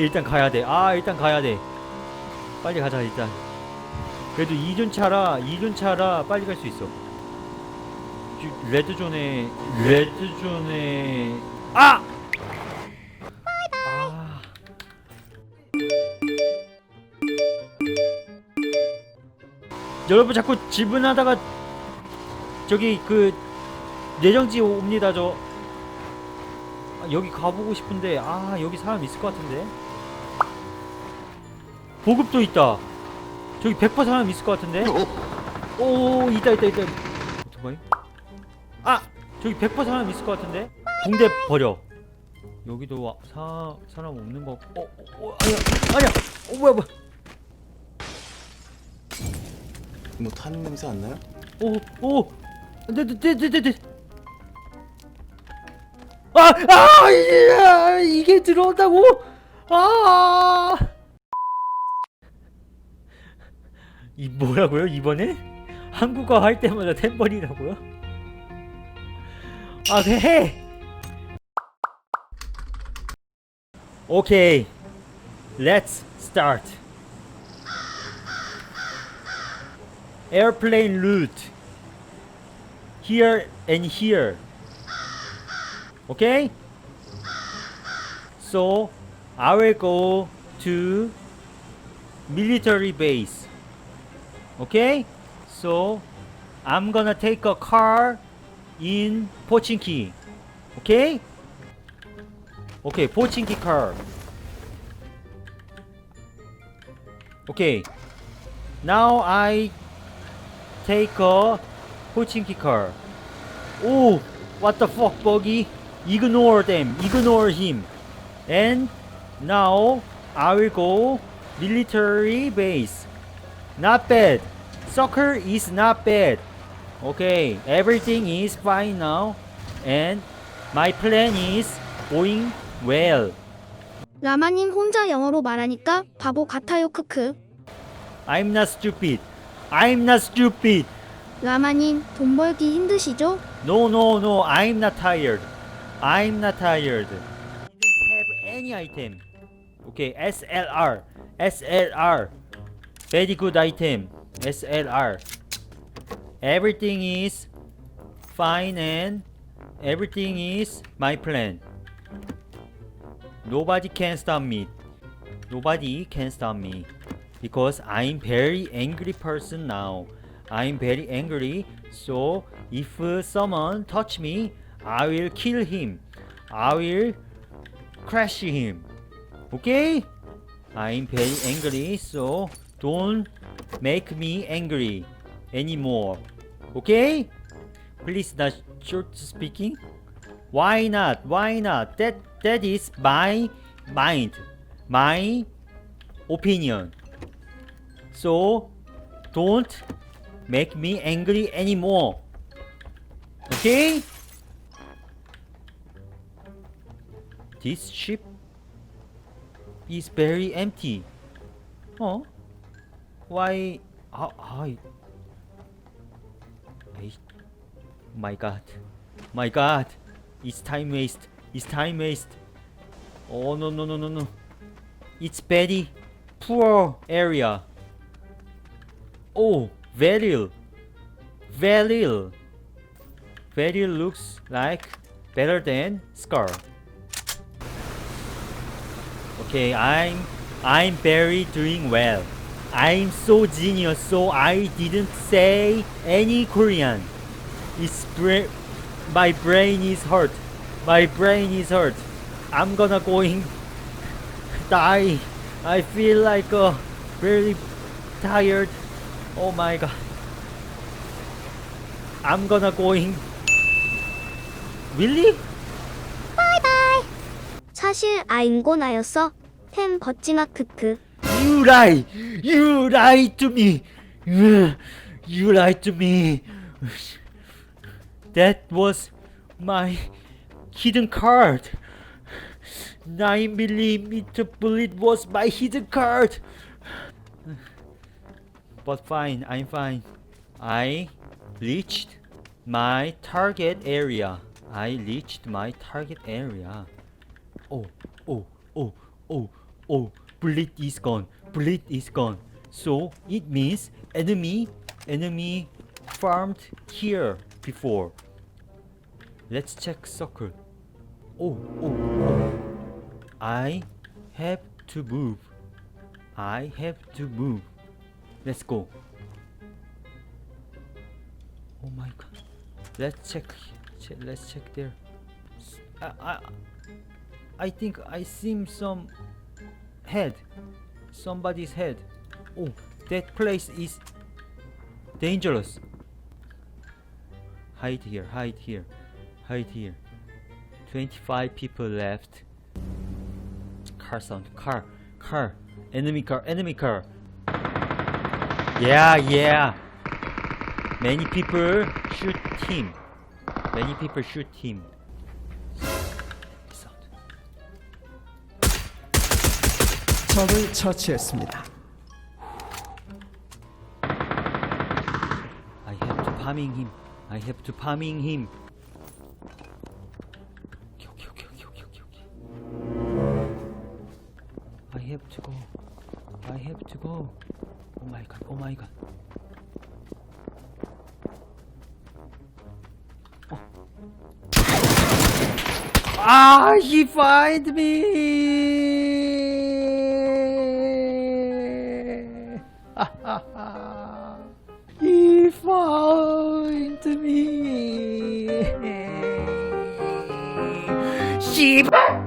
근데 일단 가야 돼. 아, 일단 가야 돼. 빨리 가자, 일단. 그래도 2륜차라, 2륜차라 빨리 갈 수 있어. 주- 레드존에, 레드존에, 아! 아. 여러분 자꾸 질문하다가 저기 그 내정지 옵니다 저 아, 여기 가보고 싶은데 아 여기 사람 있을 것 같은데 보급도 있다. 저기 100% 사람 있을 것 같은데? 오 있다 있다 있다. 오토바이? 아! 저기 100% 사람 있을 것 같은데? 붕대 버려. 여기도 와- 사 사람 없는 거 어, 어, 어 아니야 아니야. 어 뭐야 뭐야. 뭐 타는 냄새 안 나요? 오, 오, 네, 네, 네, 네, 네, 네. 아, 아, 이게, 이게 들어온다고? 아, 이 뭐라고요? 이번에 한국어 할 때마다 템버리라고요? 아, 그래 해. 오케이, let's start. airplane route here and here okay so I will go to military base okay so I'm gonna take a car in Pochinki okay okay Pochinki car okay now I take a Pochinki car. Oh, what the fuck, Buggy? Ignore them. Ignore him. And now I will go military base. Not bad. Soccer is not bad. Okay, everything is fine now. And my plan is going well. 라마님 혼자 영어로 말하니까 바보 같아요 크크. I'm not stupid. I'm not stupid. 라마님 돈 벌기 힘드시죠? No, no, no. I'm not tired. I'm not tired. Didn't have any item. Okay, SLR. SLR. Very good item. SLR. Everything is fine and everything is my plan. Nobody can stop me. Nobody can stop me. Because I'm very angry person now. I'm very angry. So if someone touch me, I will kill him. I will crash him. Okay? I'm very angry. So don't make me angry anymore. Okay? Please not short speaking. Why not? Why not? That that is my mind. My opinion. So don't make me angry anymore. Okay? This ship is very empty. Oh? Why? Ah, how? how I, my god. My god. It's time waste. It's time waste. Oh no no no no no. It's very poor area. Oh, Valil. Valil. Valil looks like better than Scar. Okay, I'm I'm very doing well. I'm so genius, so I didn't say any Korean. It's bra- my brain is hurt. My brain is hurt. I'm gonna going die. I feel like uh, very tired. Oh my god. I'm gonna going. Really? 사실 아인고나였어. 템 벗지마 크크. You lie! You lied to me! You lied to me! That was my hidden card! 9mm bullet was my hidden card! But fine, I'm fine. I reached my target area. I reached my target area. Oh, oh, oh, oh, Oh, bullet is gone. Bullet is gone. So it means enemy enemy farmed here before. Let's check circle. Oh, oh, oh. I have to move. I have to move. Let's go. Oh my god. Let's check. che- Let's check there. I, I, I think I see some head. Somebody's head. Oh, that place is dangerous. Hide here, hide here, hide here. 25 people left. Car sound, car, car, enemy car, enemy car. Yeah, yeah. Many people shoot him. Many people shoot him. 적을 처치했습니다. I have to palming him. I have to palming him. Okay, okay, okay, okay, okay, okay, okay. I have to go. I have to go. Oh my god. Oh my god. Oh. Ah, he find me. Keep.